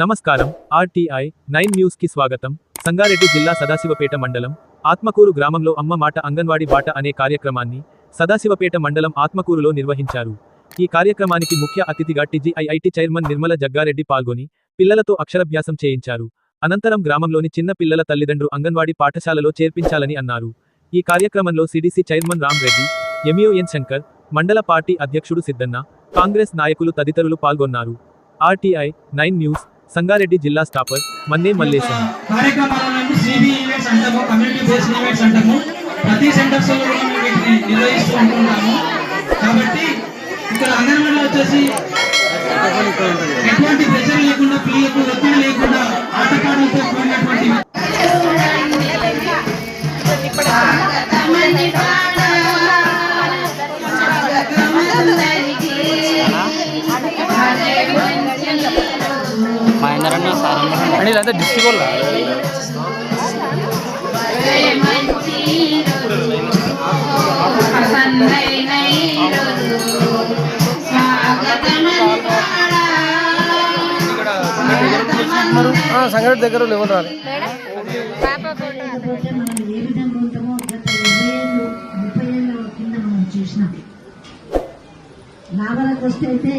నమస్కారం RTI nine న్యూస్కి స్వాగతం. సంగారెడ్డి జిల్లా సదాశివపేట మండలం ఆత్మకూరు గ్రామంలో అమ్మ మాట అంగన్వాడి బాట అనే కార్యక్రమాన్ని సదాశివపేట మండలం ఆత్మకూరులో నిర్వహించారు. ఈ కార్యక్రమానికి ముఖ్య అతిథిగా టీజీఐఐటి చైర్మన్ నిర్మల జగ్గారెడ్డి పాల్గొని పిల్లలతో అక్షరాభ్యాసం చేయించారు. అనంతరం గ్రామంలోని చిన్న పిల్లల తల్లిదండ్రులు అంగన్వాడీ పాఠశాలలో చేర్పించాలని అన్నారు. ఈ కార్యక్రమంలో సిడిసి చైర్మన్ రామ్ రెడ్డి ఎంఈఓఎన్ శంకర్ మండల పార్టీ అధ్యక్షుడు సిద్ధన్న కాంగ్రెస్ నాయకులు తదితరులు పాల్గొన్నారు. ఆర్టీఐ నైన్ న్యూస్ సంగారెడ్డి జిల్లా స్టాపర్ మన్నే మల్లేశం. ప్రతి సెంటర్స్ నిర్వహిస్తూ కాబట్టి ఇక్కడ అంగన్వాడీలో వచ్చేసి అండి లేదా డిస్ట్రిక్ట్ వాళ్ళు? సంగారెడ్డి దగ్గర ఎవరు రాలి. లేకపోతే లాభాలకు వస్తే అయితే